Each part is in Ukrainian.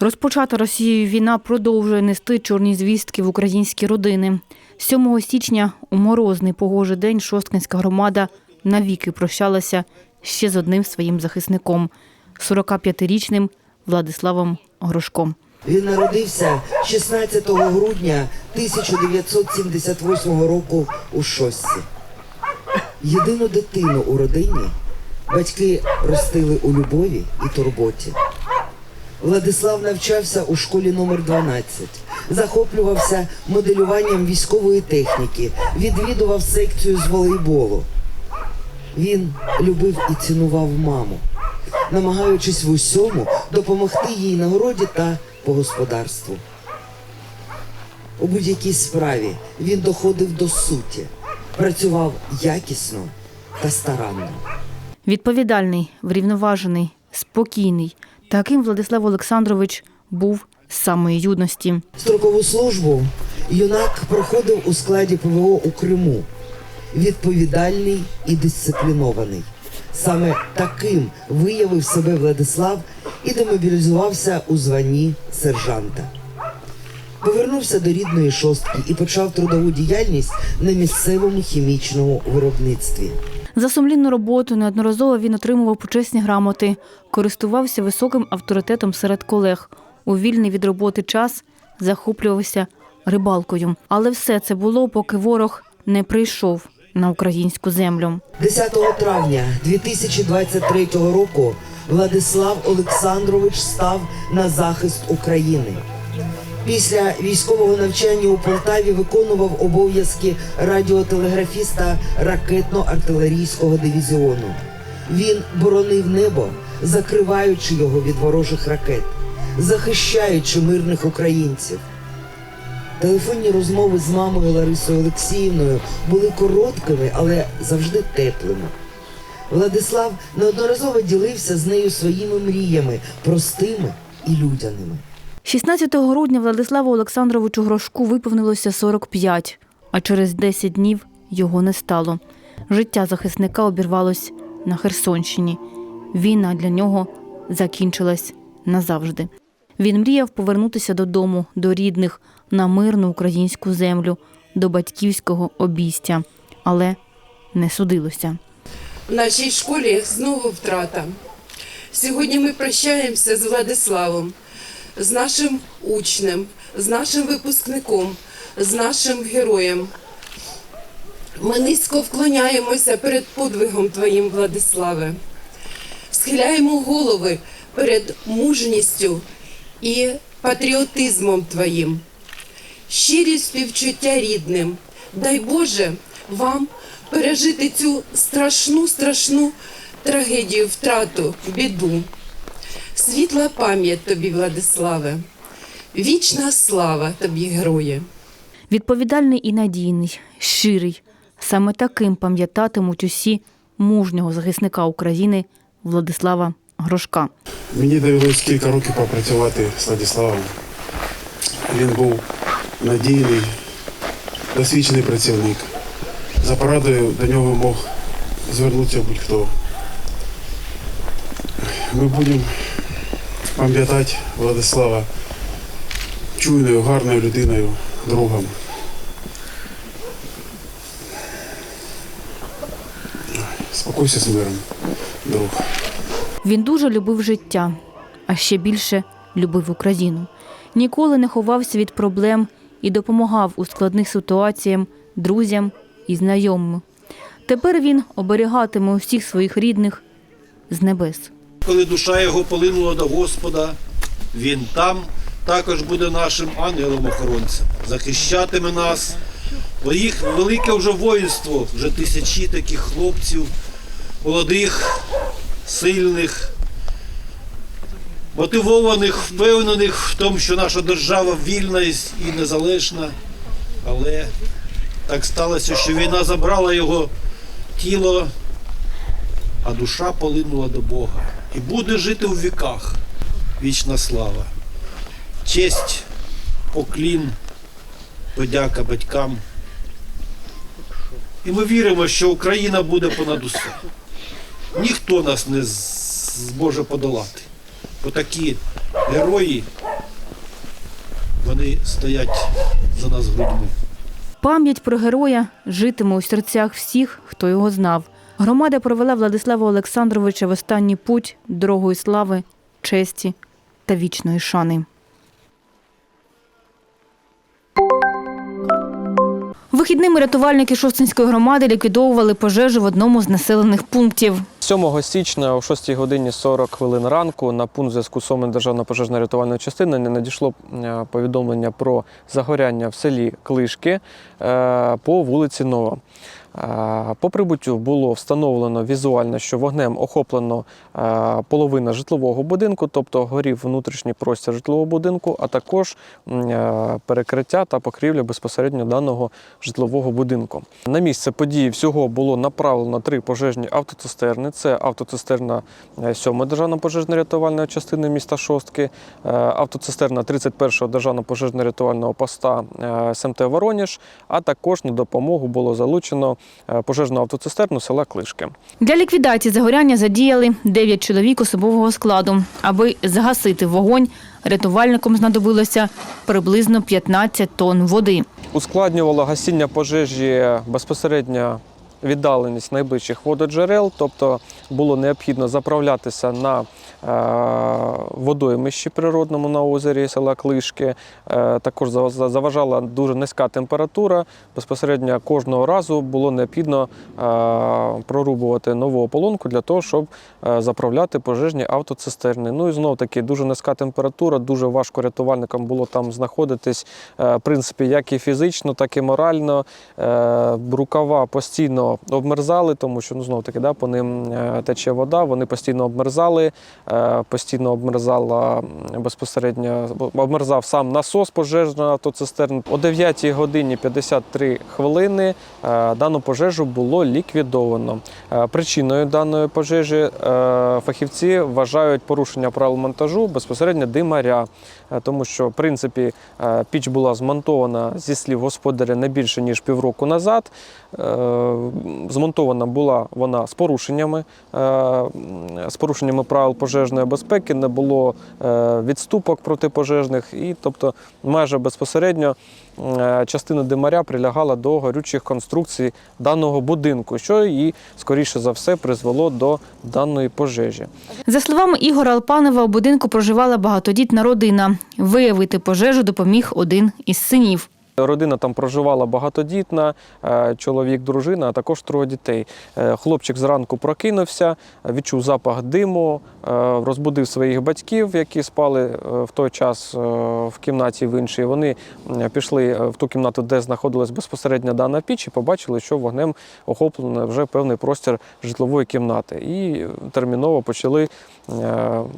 Розпочата Росією війна продовжує нести чорні звістки в українські родини. 7 січня у морозний погожий день Шосткинська громада навіки прощалася ще з одним своїм захисником – 45-річним Владиславом Грошком. Він народився 16 грудня 1978 року у Шостці. Єдину дитину у родині батьки ростили у любові і турботі. Владислав навчався у школі номер 12, захоплювався моделюванням військової техніки, відвідував секцію з волейболу. Він любив і цінував маму, намагаючись в усьому допомогти їй на городі та по господарству. У будь-якій справі він доходив до суті, працював якісно та старанно. Відповідальний, врівноважений, спокійний. Таким Владислав Олександрович був з самої юності. Строкову службу юнак проходив у складі ПВО у Криму. Відповідальний і дисциплінований. Саме таким виявив себе Владислав і демобілізувався у званні сержанта. Повернувся до рідної шостки і почав трудову діяльність на місцевому хімічному виробництві. За сумлінну роботу неодноразово він отримував почесні грамоти, користувався високим авторитетом серед колег. У вільний від роботи час захоплювався рибалкою. Але все це було, поки ворог не прийшов на українську землю. 10 травня 2023 року Владислав Олександрович став на захист України. Після військового навчання у Полтаві виконував обов'язки радіотелеграфіста ракетно-артилерійського дивізіону. Він боронив небо, закриваючи його від ворожих ракет, захищаючи мирних українців. Телефонні розмови з мамою Ларисою Олексіївною були короткими, але завжди теплими. Владислав неодноразово ділився з нею своїми мріями, простими і людяними. 16 грудня Владиславу Олександровичу Грошку виповнилося 45, а через 10 днів його не стало. Життя захисника обірвалось на Херсонщині. Війна для нього закінчилась назавжди. Він мріяв повернутися додому, до рідних, на мирну українську землю, до батьківського обійстя, але не судилося. В нашій школі знову втрата. Сьогодні ми прощаємося з Владиславом, з нашим учнем, з нашим випускником, з нашим героєм. Ми низько вклоняємося перед подвигом Твоїм, Владиславе, схиляємо голови перед мужністю і патріотизмом Твоїм, щирі співчуття рідним. Дай Боже вам пережити цю страшну, страшну трагедію, втрату, біду. Світла пам'ять тобі, Владиславе, вічна слава тобі, герої. Відповідальний і надійний, щирий. Саме таким пам'ятатимуть усі мужнього захисника України Владислава Грошка. Мені довелось кілька років попрацювати з Владиславом. Він був надійний, досвідчений працівник. За порадою до нього мог звернутися будь-хто. Ми будемо пам'ятати Владислава чуйною, гарною людиною, другом. Спокойся з миром, друг. Він дуже любив життя, а ще більше любив Україну. Ніколи не ховався від проблем і допомагав у складних ситуаціях друзям і знайомим. Тепер він оберігатиме усіх своїх рідних з небес. Коли душа його полинула до Господа, він там також буде нашим ангелом-охоронцем, захищатиме нас. Бо їх велике вже воїнство, вже тисячі таких хлопців, молодих, сильних, мотивованих, впевнених в тому, що наша держава вільна і незалежна. Але так сталося, що війна забрала його тіло, а душа полинула до Бога. І буде жити у віках вічна слава. Честь, поклін, подяка батькам. І ми віримо, що Україна буде понад усе. Ніхто нас не зможе подолати. Бо такі герої вони стоять за нас грудьми. Пам'ять про героя житиме у серцях всіх, хто його знав. Громада провела Владислава Олександровича в останній путь дорогою слави, честі та вічної шани. Вихідними рятувальники Шостинської громади ліквідовували пожежу в одному з населених пунктів. 7 січня о 6 годині 40 хвилин ранку на пункт зв'язку Суми Державної пожежно-рятувальної частини не надійшло е, повідомлення про загоряння в селі Клишки е, по вулиці Нова. Е, По прибуттю було встановлено візуально, що вогнем охоплено е, половина житлового будинку, тобто горів внутрішній простір житлового будинку, а також е, перекриття та покрівля безпосередньо даного житлового будинку. На місце події всього було направлено три пожежні автоцистерни. Це автоцистерна 7 державно пожежно-рятувальної частини міста Шостки, е, автоцистерна 31-го державно пожежно-рятувального поста е, СМТ Вороніж, а також на допомогу було залучено е, пожежну автоцистерну села Клишки. Для ліквідації загоряння задіяли 9 чоловік особового складу. Аби загасити вогонь, рятувальникам знадобилося приблизно 15 тонн води. Ускладнювало гасіння пожежі безпосередньо віддаленість найближчих вододжерел, тобто було необхідно заправлятися на е, водоймищі природному на озері села Клишки. Е, також за- за- заважала дуже низька температура. Безпосередньо кожного разу було необхідно е, прорубувати нову ополонку для того, щоб заправляти пожежні автоцистерни. Ну і знов таки дуже низька температура, дуже важко рятувальникам було там знаходитись, в принципі, як і фізично, так і морально. Рукава постійно обмерзали, тому що ну знов таки да, по ним е, тече вода. Вони постійно обмерзали, е, постійно обмерзала безпосередньо обмерзав сам насос пожежної автоцистерни. О 9 годині 53 хвилини е, дану пожежу було ліквідовано. Причиною даної пожежі фахівці вважають порушення правил монтажу безпосередньо димаря, тому що в принципі піч була змонтована зі слів господаря не більше ніж півроку назад. Е, Змонтована була вона з порушеннями, е, з порушеннями правил пожежної безпеки, не було е, відступок протипожежних, і тобто майже безпосередньо частина димаря прилягала до горючих конструкцій даного будинку, що і скоріше за все призвело до даної пожежі. За словами Ігора Алпанова, у будинку проживала багатодітна родина. Виявити пожежу допоміг один із синів. Родина там проживала багатодітна, е, чоловік, дружина, а також троє дітей. Е, Хлопчик зранку прокинувся, відчув запах диму, е, розбудив своїх батьків, які спали в той час в кімнаті в іншій. Вони пішли в ту кімнату, де знаходилась безпосередньо дана піч, і побачили, що вогнем охоплено вже певний простір житлової кімнати. І терміново почали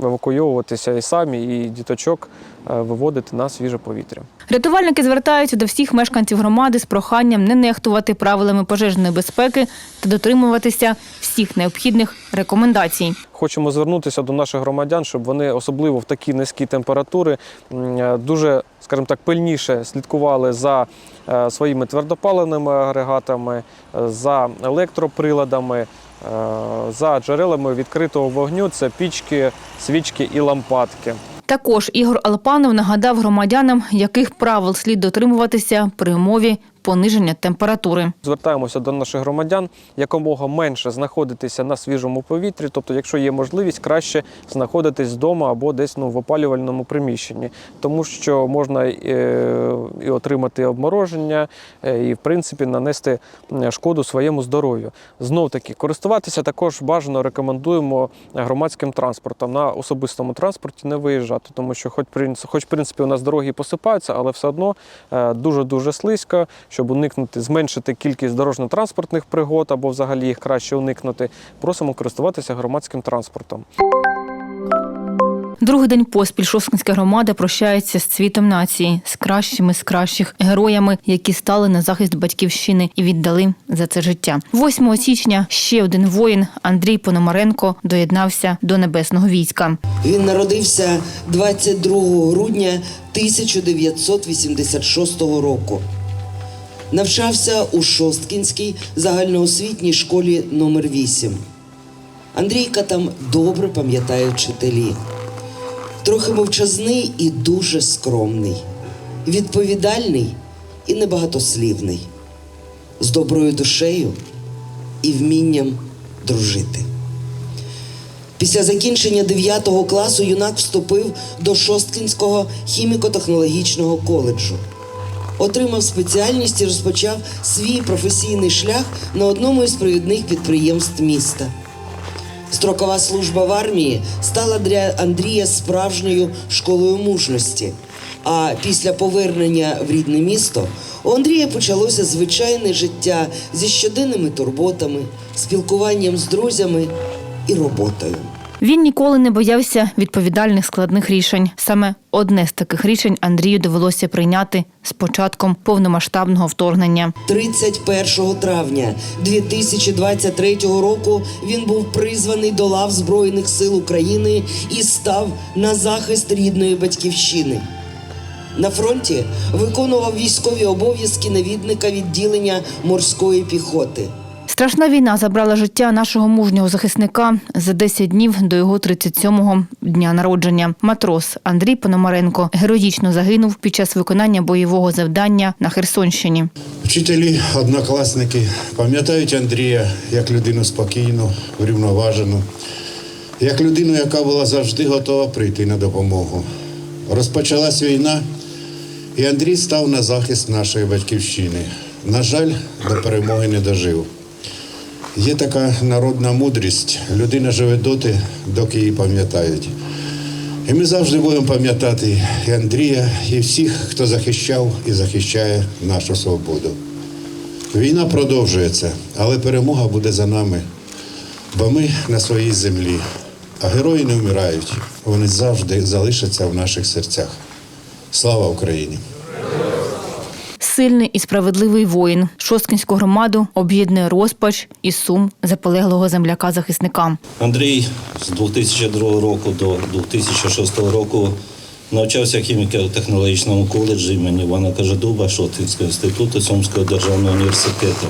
евакуйовуватися і самі, і діточок виводити на свіже повітря. Рятувальники звертаються до всіх мешканців громади з проханням не нехтувати правилами пожежної безпеки та дотримуватися всіх необхідних рекомендацій. Хочемо звернутися до наших громадян, щоб вони особливо в такі низькі температури е, дуже, скажімо так, пильніше слідкували за е, своїми твердопаливними агрегатами, е, за електроприладами, за джерелами відкритого вогню. Це пічки, свічки і лампадки. Також Ігор Алпанов нагадав громадянам, яких правил слід дотримуватися при умові пониження температури. Звертаємося до наших громадян якомога менше знаходитися на свіжому повітрі. Тобто, якщо є можливість, краще знаходитись вдома або десь ну, в опалювальному приміщенні, тому що можна е, і отримати обмороження, е, і в принципі нанести шкоду своєму здоров'ю. Знов таки користуватися також бажано рекомендуємо громадським транспортом. На особистому транспорті не виїжджати, тому що, хоч принц- хоч в принципі у нас дороги посипаються, але все одно дуже дуже слизько щоб уникнути, зменшити кількість дорожньо-транспортних пригод або взагалі їх краще уникнути, просимо користуватися громадським транспортом. Другий день поспіль Шосткинська громада прощається з цвітом нації, з кращими з кращих героями, які стали на захист батьківщини і віддали за це життя. 8 січня ще один воїн Андрій Пономаренко доєднався до небесного війська. Він народився 22 грудня 1986 року. Навчався у Шосткінській загальноосвітній школі номер 8 Андрійка там добре пам'ятає вчителі. Трохи мовчазний і дуже скромний. відповідальний і небагатослівний, з доброю душею і вмінням дружити. Після закінчення 9 класу юнак вступив до Шосткінського хіміко-технологічного коледжу. Отримав спеціальність і розпочав свій професійний шлях на одному із провідних підприємств міста. Строкова служба в армії стала для Андрія справжньою школою мужності. А після повернення в рідне місто у Андрія почалося звичайне життя зі щоденними турботами, спілкуванням з друзями і роботою. Він ніколи не боявся відповідальних складних рішень. Саме одне з таких рішень Андрію довелося прийняти з початком повномасштабного вторгнення. 31 травня 2023 року він був призваний до лав Збройних сил України і став на захист рідної батьківщини. На фронті виконував військові обов'язки навідника відділення морської піхоти. Страшна війна забрала життя нашого мужнього захисника за 10 днів до його 37-го дня народження. Матрос Андрій Пономаренко героїчно загинув під час виконання бойового завдання на Херсонщині. Вчителі, однокласники пам'ятають Андрія як людину спокійну, врівноважену, як людину, яка була завжди готова прийти на допомогу. Розпочалась війна, і Андрій став на захист нашої батьківщини. На жаль, до перемоги не дожив. Є така народна мудрість. Людина живе доти, доки її пам'ятають. І ми завжди будемо пам'ятати і Андрія, і всіх, хто захищав і захищає нашу свободу. Війна продовжується, але перемога буде за нами, бо ми на своїй землі. А герої не вмирають, вони завжди залишаться в наших серцях. Слава Україні! Сильний і справедливий воїн. Шосткінську громаду об'єднує розпач і сум заполеглого земляка-захисника. Андрій з 2002 року до 2006 року навчався хіміко-технологічному коледжі імені Івана Кажедуба Шотинського інституту Сумського державного університету.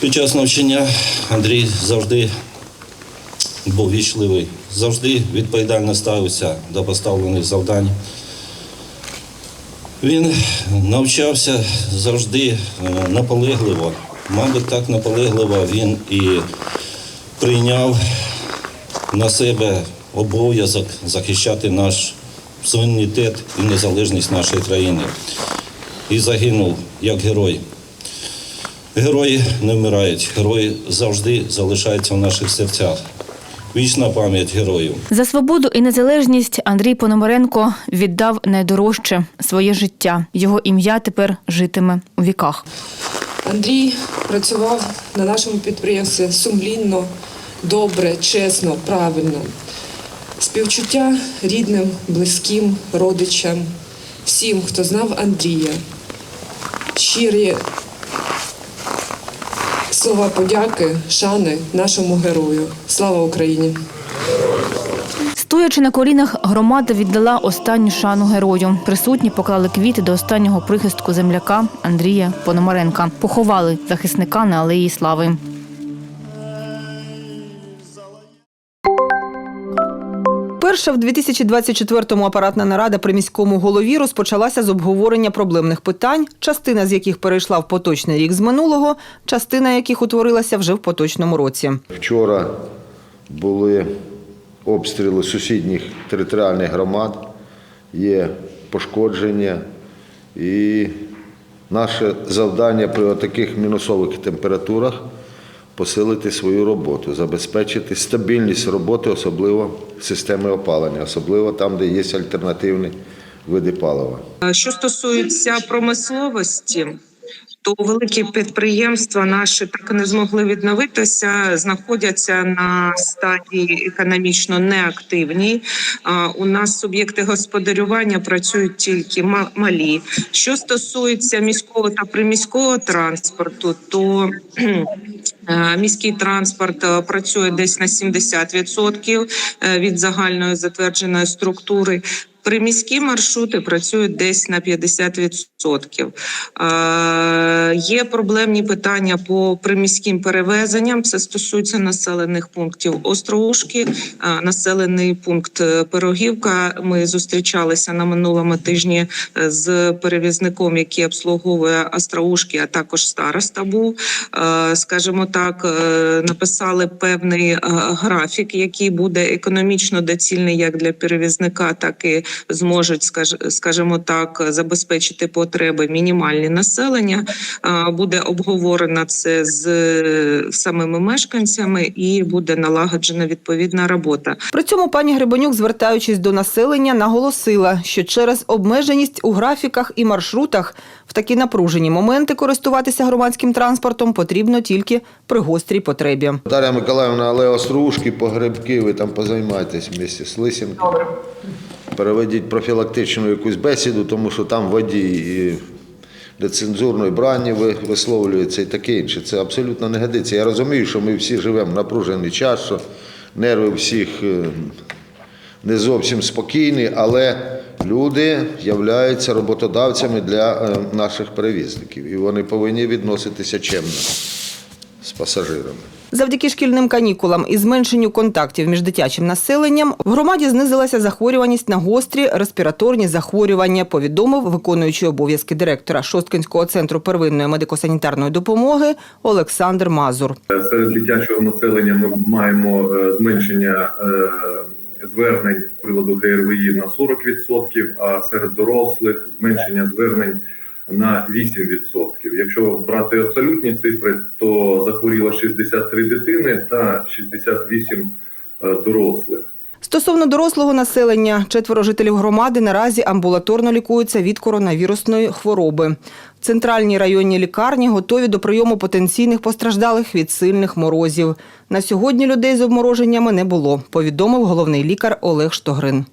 Під час навчання Андрій завжди був вічливий, завжди відповідально ставився до поставлених завдань. Він навчався завжди е, наполегливо. Мабуть, так наполегливо він і прийняв на себе обов'язок захищати наш суверенітет і незалежність нашої країни. І загинув як герой. Герої не вмирають, герої завжди залишаються в наших серцях. Вічна пам'ять героїв. За свободу і незалежність Андрій Пономаренко віддав найдорожче своє життя. Його ім'я тепер житиме у віках. Андрій працював на нашому підприємстві сумлінно, добре, чесно, правильно. Співчуття рідним, близьким, родичам, всім, хто знав Андрія. Щирі слова подяки, шани нашому герою. Слава Україні! Стоячи на колінах, громада віддала останню шану герою. Присутні поклали квіти до останнього прихистку земляка Андрія Пономаренка. Поховали захисника на алеї слави. Перша в 2024-му апаратна нарада при міському голові розпочалася з обговорення проблемних питань, частина з яких перейшла в поточний рік з минулого, частина яких утворилася вже в поточному році. Вчора були обстріли сусідніх територіальних громад, є пошкодження. І наше завдання при таких мінусових температурах посилити свою роботу, забезпечити стабільність роботи, особливо системи опалення, особливо там, де є альтернативні види палива. Що стосується промисловості, то великі підприємства наші так не змогли відновитися, знаходяться на стадії економічно неактивній. У нас суб'єкти господарювання працюють тільки ма- малі. Що стосується міського та приміського транспорту, то міський транспорт е, працює десь на 70% е, від загальної затвердженої структури. Приміські маршрути працюють десь на 50%. Е, Є проблемні питання по приміським перевезенням. Це стосується населених пунктів Остроушки, населений пункт е, Пирогівка. Ми зустрічалися на минулому тижні е, з перевізником, який обслуговує Остроушки, а також староста був. Скажімо так, е, написали певний графік, який буде економічно доцільний як для перевізника, так і зможуть, скаж- скажімо так, забезпечити потреби мінімальні населення. Буде обговорено це з самими мешканцями і буде налагоджена відповідна робота. При цьому пані Грибанюк, звертаючись до населення, наголосила, що через обмеженість у графіках і маршрутах в такі напружені моменти користуватися громадським транспортом потрібно тільки при гострій потребі. Дар'я Миколаївна, але острушки, погребки, ви там позаймайтесь вместе з Лисенком. Переведіть профілактичну якусь бесіду, тому що там водій і нецензурної брані ви- висловлюється і таке інше. Це абсолютно не годиться. Я розумію, що ми всі живемо в напружений час, що нерви всіх е, не зовсім спокійні, але люди являються роботодавцями для е, наших перевізників. І вони повинні відноситися чемно з пасажирами. Завдяки шкільним канікулам і зменшенню контактів між дитячим населенням в громаді знизилася захворюваність на гострі респіраторні захворювання, повідомив виконуючий обов'язки директора Шосткинського центру первинної медико-санітарної допомоги Олександр Мазур. Серед дитячого населення ми маємо е, зменшення е, звернень з приводу ГРВІ на 40%, а серед дорослих зменшення звернень на 8%. Якщо брати абсолютні цифри, то захворіло 63 дитини та 68 е, дорослих. Стосовно дорослого населення, четверо жителів громади наразі амбулаторно лікуються від коронавірусної хвороби. Центральні районні лікарні готові до прийому потенційних постраждалих від сильних морозів. На сьогодні людей з обмороженнями не було, повідомив головний лікар Олег Штогрин.